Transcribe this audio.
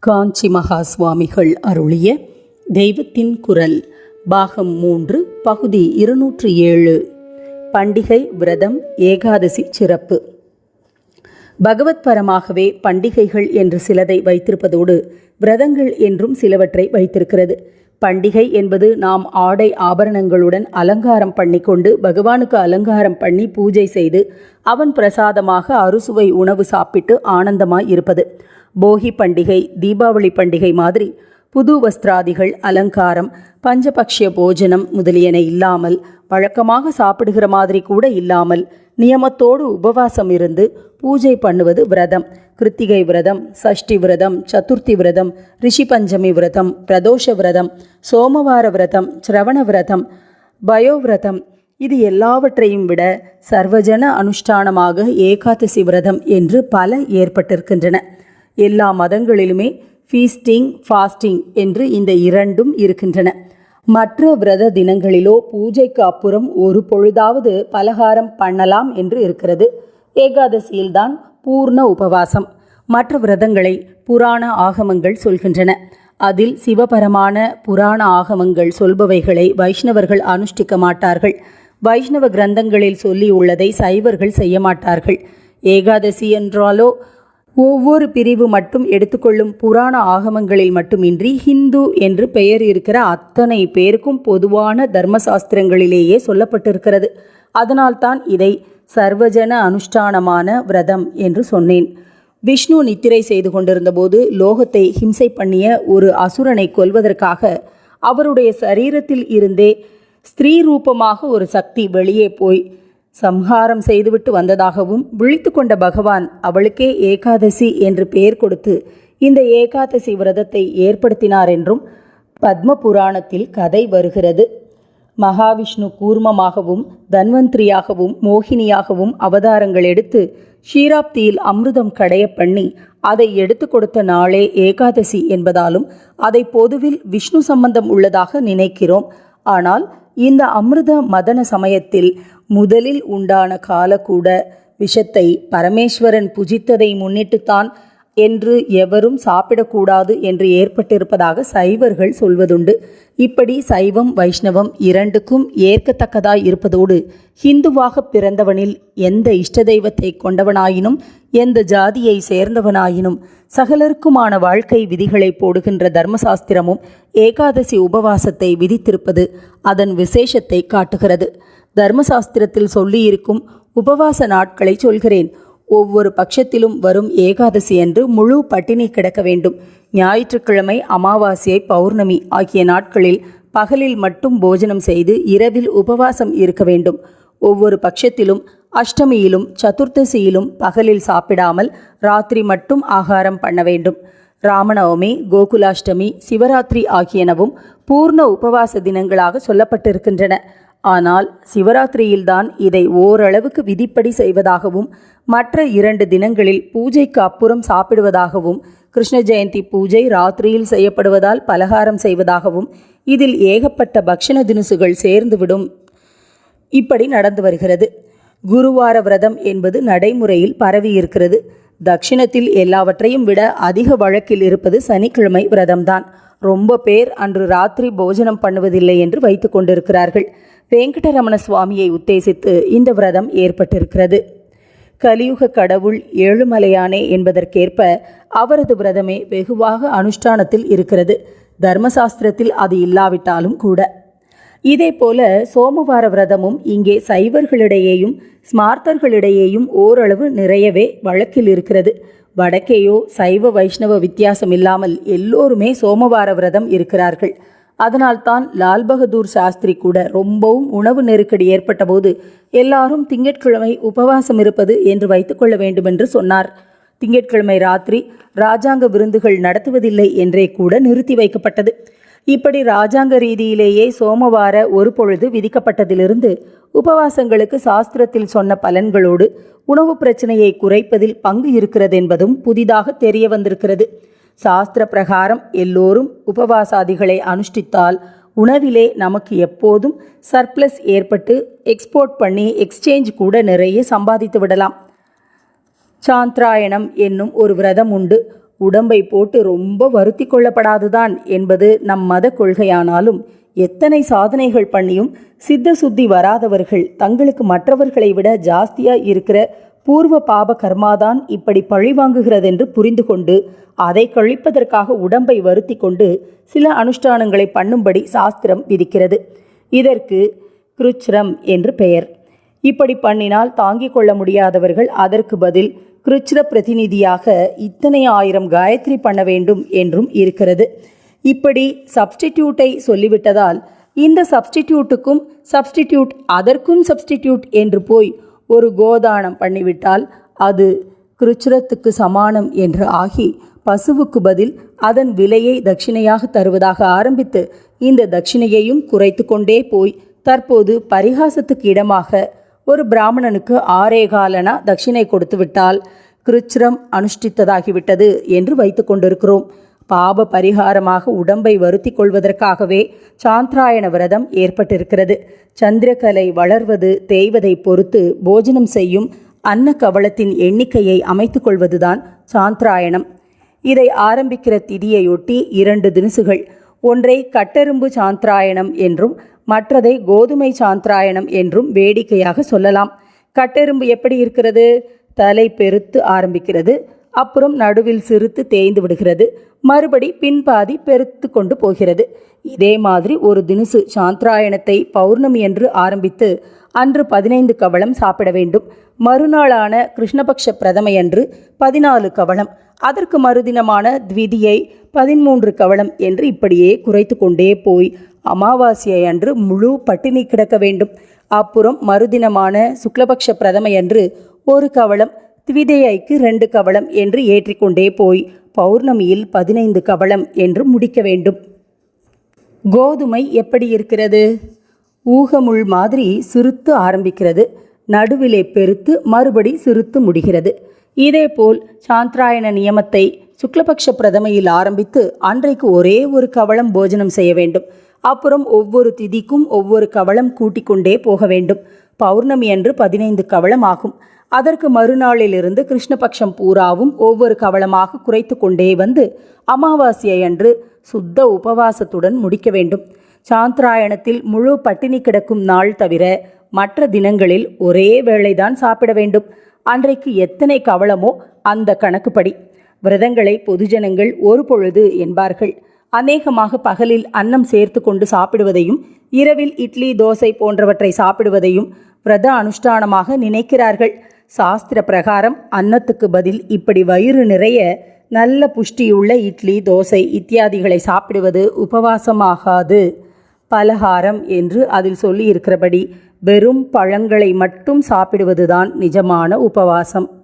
காஞ்சி மகா சுவாமிகள் அருளிய தெய்வத்தின் குரல் பாகம் மூன்று பகுதி இருநூற்று ஏழு. பண்டிகை விரதம் ஏகாதசி சிறப்பு. பகவத் பரமாகவே பண்டிகைகள் என்று சிலதை வைத்திருப்பதோடு விரதங்கள் என்றும் சிலவற்றை வைத்திருக்கிறது. பண்டிகை என்பது நாம் ஆடை ஆபரணங்களுடன் அலங்காரம் பண்ணிக்கொண்டு பகவானுக்கு அலங்காரம் பண்ணி பூஜை செய்து அவன் பிரசாதமாக அறுசுவை உணவு சாப்பிட்டு ஆனந்தமாய் இருப்பது. போகி பண்டிகை தீபாவளி பண்டிகை மாதிரி புது வஸ்திராதிகள் அலங்காரம் பஞ்சபக்ஷிய போஜனம் முதலியன இல்லாமல் வழக்கமாக சாப்பிடுகிற மாதிரி கூட இல்லாமல் நியமத்தோடு உபவாசம் இருந்து பூஜை பண்ணுவது விரதம். கிருத்திகை விரதம் சஷ்டி விரதம் சதுர்த்தி விரதம் ரிஷி பஞ்சமி விரதம் பிரதோஷ விரதம் சோமவார விரதம் சிரவண விரதம் பயோவிரதம் இது எல்லாவற்றையும் விட சர்வஜன அனுஷ்டானமாக ஏகாதசி விரதம் என்று பல ஏற்பட்டிருக்கின்றன. எல்லா மதங்களிலுமே ஃபீஸ்டிங் ஃபாஸ்டிங் என்று இந்த இரண்டும் இருக்கின்றன. மற்ற விரத தினங்களிலோ பூஜைக்கு அப்புறம் ஒரு பொழுதாவது பலகாரம் பண்ணலாம் என்று இருக்கிறது. ஏகாதசியில்தான் பூர்ண உபவாசம். மற்ற விரதங்களை புராண ஆகமங்கள் சொல்கின்றன. அதில் சிவபரமான புராண ஆகமங்கள் சொல்பவைகளை வைஷ்ணவர்கள் அனுஷ்டிக்க மாட்டார்கள். வைஷ்ணவ கிரந்தங்களில் சொல்லி உள்ளதை சைவர்கள் செய்ய மாட்டார்கள். ஏகாதசி என்றாலோ ஒவ்வொரு பிரிவு மட்டும் எடுத்துக்கொள்ளும் புராண ஆகமங்களில் மட்டுமின்றி ஹிந்து என்று பெயர் இருக்கிற அத்தனை பேருக்கும் பொதுவான தர்மசாஸ்திரங்களிலேயே சொல்லப்பட்டிருக்கிறது. அதனால்தான் இதை சர்வஜன அனுஷ்டானமான விரதம் என்று சொன்னேன். விஷ்ணு நித்திரை செய்து கொண்டிருந்தபோது லோகத்தை ஹிம்சை பண்ணிய ஒரு அசுரனை கொல்வதற்காக அவருடைய சரீரத்தில் இருந்தே ஸ்திரீ ரூபமாக ஒரு சக்தி வெளியே போய் சம்ஹாரம் செய்துவிட்டு வந்ததாகவும் விழித்து கொண்ட பகவான் அவளுக்கே ஏகாதசி என்று பெயர் கொடுத்து இந்த ஏகாதசி விரதத்தை ஏற்படுத்தினார் என்றும் பத்ம புராணத்தில் கதை வருகிறது. மகாவிஷ்ணு கூர்மமாகவும் தன்வந்திரியாகவும் மோகினியாகவும் அவதாரங்கள் எடுத்து ஷீராப்தியில் அமிர்தம் கடைய பண்ணி அதை எடுத்து கொடுத்த நாளே ஏகாதசி என்பதாலும் அதை பொதுவில் விஷ்ணு சம்பந்தம் உள்ளதாக நினைக்கிறோம். ஆனால் இந்த அமிர்த மதன சமயத்தில் முதலில் உண்டான காலக்கூட விஷத்தை பரமேஸ்வரன் புஜித்ததை முன்னிட்டுத்தான் என்று எவரும் சாப்பிடக்கூடாது என்று ஏற்பட்டிருப்பதாக சைவர்கள் சொல்வதுண்டு. இப்படி சைவம் வைஷ்ணவம் இரண்டுக்கும் ஏற்கத்தக்கதாய் இருப்பதோடு ஹிந்துவாக பிறந்தவனில் எந்த இஷ்ட தெய்வத்தை கொண்டவனாயினும் எந்த ஜாதியை சேர்ந்தவனாயினும் சகலருக்குமான வாழ்க்கை விதிகளை போடுகின்ற தர்மசாஸ்திரமும் ஏகாதசி உபவாசத்தை விதித்திருப்பது அதன் விசேஷத்தை காட்டுகிறது. தர்மசாஸ்திரத்தில் சொல்லியிருக்கும் உபவாச நாட்களை சொல்கிறேன். ஒவ்வொரு பட்சத்திலும் வரும் ஏகாதசி அன்று முழு பட்டினி கிடக்க வேண்டும். ஞாயிற்றுக்கிழமை அமாவாசை பௌர்ணமி ஆகிய நாட்களில் பகலில் மட்டும் போஜனம் செய்து இரவில் உபவாசம் இருக்க வேண்டும். ஒவ்வொரு பட்சத்திலும் அஷ்டமியிலும் சதுர்த்தசியிலும் பகலில் சாப்பிடாமல் ராத்திரி மட்டும் ஆகாரம் பண்ண வேண்டும். ராமநவமி கோகுலாஷ்டமி சிவராத்திரி ஆகியனவும் பூர்ண உபவாச தினங்களாக சொல்லப்பட்டிருக்கின்றன. ஆனால் சிவராத்திரியில்தான் இதை ஓரளவுக்கு விதிப்படி செய்வதாகவும் மற்ற இரண்டு தினங்களில் பூஜைக்கு அப்புறம் சாப்பிடுவதாகவும் கிருஷ்ண ஜெயந்தி பூஜை ராத்திரியில் செய்யப்படுவதால் பலகாரம் செய்வதாகவும் இதில் ஏகப்பட்ட பக்ஷண தினுசுகள் சேர்ந்துவிடும். இப்படி நடந்து வருகிறது. குருவார விரதம் என்பது நடைமுறையில் பரவி இருக்கிறது தட்சிணத்தில் எல்லாவற்றையும் விட அதிக வழக்கில் இருப்பது சனிக்கிழமை விரதம்தான். ரொம்ப பேர் அன்று ராத்திரி போஜனம் பண்ணுவதில்லை என்று வைத்து கொண்டிருக்கிறார்கள். வெங்கடரமண சுவாமியை உத்தேசித்து இந்த விரதம் ஏற்பட்டிருக்கிறது. கலியுக கடவுள் ஏழுமலையானே என்பதற்கேற்ப அவரது விரதமே வெகுவாக அனுஷ்டானத்தில் இருக்கிறது. தர்மசாஸ்திரத்தில் அது இல்லாவிட்டாலும் கூட. இதே போல சோமவார விரதமும் இங்கே சைவர்களிடையேயும் ஸ்மார்த்தர்களிடையேயும் ஓரளவு நிறையவே வழக்கில் இருக்கிறது. வடக்கேயோ சைவ வைஷ்ணவ வித்தியாசம் இல்லாமல் எல்லோருமே சோமவார விரதம் இருக்கிறார்கள். அதனால்தான் லால் பகதூர் சாஸ்திரி கூட ரொம்பவும் உணவு நெருக்கடி ஏற்பட்டபோது எல்லாரும் திங்கட்கிழமை உபவாசம் இருப்பது என்று வைத்துக்கொள்ள வேண்டுமென்று சொன்னார். திங்கட்கிழமை ராத்திரி ராஜாங்க விருந்துகள் நடத்துவதில்லை என்றே கூட நிறுத்தி வைக்கப்பட்டது. இப்படி ராஜாங்க ரீதியிலேயே சோமவார ஒரு பொழுது விதிக்கப்பட்டதிலிருந்து உபவாசங்களுக்கு சாஸ்திரத்தில் சொன்ன பலன்களோடு உணவு பிரச்சனையை குறைப்பதில் பங்கு இருக்கிறது என்பதும் புதிதாக தெரிய வந்திருக்கிறது. சாஸ்திர பிரகாரம் எல்லோரும் உபவாசாதிகளை அனுஷ்டித்தால் உணவிலே நமக்கு எப்போதும் சர்ப்ளஸ் ஏற்பட்டு எக்ஸ்போர்ட் பண்ணி எக்ஸ்சேஞ்ச் கூட நிறைய சம்பாதித்து விடலாம். சாந்திராயணம் என்னும் ஒரு விரதம் உண்டு. உடம்பை போட்டு ரொம்ப வருத்தி கொள்ளப்படாதுதான் என்பது நம் மத கொள்கையானாலும் எத்தனை சாதனைகள் பண்ணியும் சித்த சுத்தி வராதவர்கள் தங்களுக்கு மற்றவர்களை விட ஜாஸ்தியாக இருக்கிற பூர்வ பாப கர்மாதான் இப்படி பழி வாங்குகிறதென்று புரிந்து கொண்டு அதை கழிப்பதற்காக உடம்பை வருத்தி கொண்டு சில அனுஷ்டானங்களை பண்ணும்படி சாஸ்திரம் விதிக்கிறது. இதற்கு கிருச்ரம் என்று பெயர். இப்படி பண்ணினால் தாங்கிக் கொள்ள முடியாதவர்கள் அதற்கு பதில் கிருச்ர பிரதிநிதியாக இத்தனை ஆயிரம் காயத்ரி பண்ண வேண்டும் என்றும் இருக்கிறது. இப்படி சப்ஸ்டிடியூட்டை சொல்லிவிட்டதால் இந்த சப்ஸ்டிடியூட்டுக்கும் சப்ஸ்டிடியூட் அதற்கும் சப்ஸ்டிடியூட் என்று போய் ஒரு கோதானம் பண்ணிவிட்டால் அது கிருச்சுரத்துக்கு சமானம் என்று ஆகி பசுவுக்கு பதில் அதன் விலையை தட்சிணையாக தருவதாக ஆரம்பித்து இந்த தட்சிணையையும் குறைத்து கொண்டே போய் தற்போது பரிகாசத்துக்கு இடமாக ஒரு பிராமணனுக்கு ஆரே காலனா தட்சிணை கொடுத்துவிட்டால் கிருச்சிரம் அனுஷ்டித்ததாகிவிட்டது என்று வைத்து கொண்டிருக்கிறோம். பாப பரிகாரமாக உடம்பை வருத்தி கொள்வதற்காகவே சாந்திராயண விரதம் ஏற்பட்டிருக்கிறது. சந்திரகலை வளர்வது தேய்வதை பொறுத்து போஜனம் செய்யும் அன்ன கவளத்தின் எண்ணிக்கையை அமைத்து கொள்வதுதான் சாந்திராயணம். இதை ஆரம்பிக்கிற திதியையொட்டி இரண்டு தினசுகள். ஒன்றை கட்டெரும்பு சாந்திராயணம் என்றும் மற்றதை கோதுமை சாந்திராயணம் என்றும் வேடிக்கையாக சொல்லலாம். கட்டெரும்பு எப்படி இருக்கிறது? தலை பெருத்து ஆரம்பிக்கிறது. அப்புறம் நடுவில் சிறுத்து தேய்ந்து விடுகிறது. மறுபடி பின்பாதி பெருத்து கொண்டு போகிறது. இதே மாதிரி ஒரு தினுசு சாந்திராயணத்தை பௌர்ணமி என்று ஆரம்பித்து அன்று பதினைந்து கவளம் சாப்பிட வேண்டும். மறுநாளான கிருஷ்ணபக்ஷ பிரதமையன்று பதினாலு கவளம். அதற்கு மறுதினமான த்விதியை பதிமூன்று கவளம் என்று இப்படியே குறைத்து கொண்டே போய் அமாவாசையை அன்று முழு பட்டினி கிடக்க வேண்டும். அப்புறம் மறுதினமான சுக்லபக்ஷ பிரதமையன்று ஒரு கவளம் த்விதையைக்கு ரெண்டு கவளம் என்று ஏற்றிக்கொண்டே போய் பௌர்ணமியில் பதினைந்து கவளம் என்று முடிக்க வேண்டும். கோதுமை எப்படி இருக்கிறது? ஊகமுள் மாதிரி சிறுத்து ஆரம்பிக்கிறது. நடுவிலே பெருத்து மறுபடி சிறுத்து முடிகிறது. இதேபோல் சாந்திராயண நியமத்தை சுக்லபக்ஷ பிரதமையில் ஆரம்பித்து அன்றைக்கு ஒரே ஒரு கவளம் போஜனம் செய்ய வேண்டும். அப்புறம் ஒவ்வொரு திதிக்கும் ஒவ்வொரு கவளம் கூட்டிக் கொண்டே போக வேண்டும். பௌர்ணமி அன்று பதினைந்து கவளம் ஆகும். அதற்கு மறுநாளிலிருந்து கிருஷ்ணபக்ஷம் பூராவும் ஒவ்வொரு கவளமாக குறைத்து கொண்டே வந்து அமாவாசையை அன்று சுத்த உபவாசத்துடன் முடிக்க வேண்டும். சாந்திராயணத்தில் முழு பட்டினி கிடக்கும் நாள் தவிர மற்ற தினங்களில் ஒரே வேளைதான் சாப்பிட வேண்டும். அன்றைக்கு எத்தனை கவளமோ அந்த கணக்குப்படி. விரதங்களை பொதுஜனங்கள் ஒரு பொழுது என்பார்கள். அநேகமாக பகலில் அன்னம் சேர்த்து கொண்டு சாப்பிடுவதையும் இரவில் இட்லி தோசை போன்றவற்றை சாப்பிடுவதையும் விரத அனுஷ்டானமாக நினைக்கிறார்கள். சாஸ்திர பிரகாரம் அன்னத்துக்கு பதில் இப்படி வயிறு நிறைய நல்ல புஷ்டியுள்ள இட்லி தோசை இத்தியாதிகளை சாப்பிடுவது உபவாசமாகாது. பலகாரம் என்று அதில் சொல்லி இருக்கிறபடி வெறும் பழங்களை மட்டும் சாப்பிடுவதுதான் நிஜமான உபவாசம்.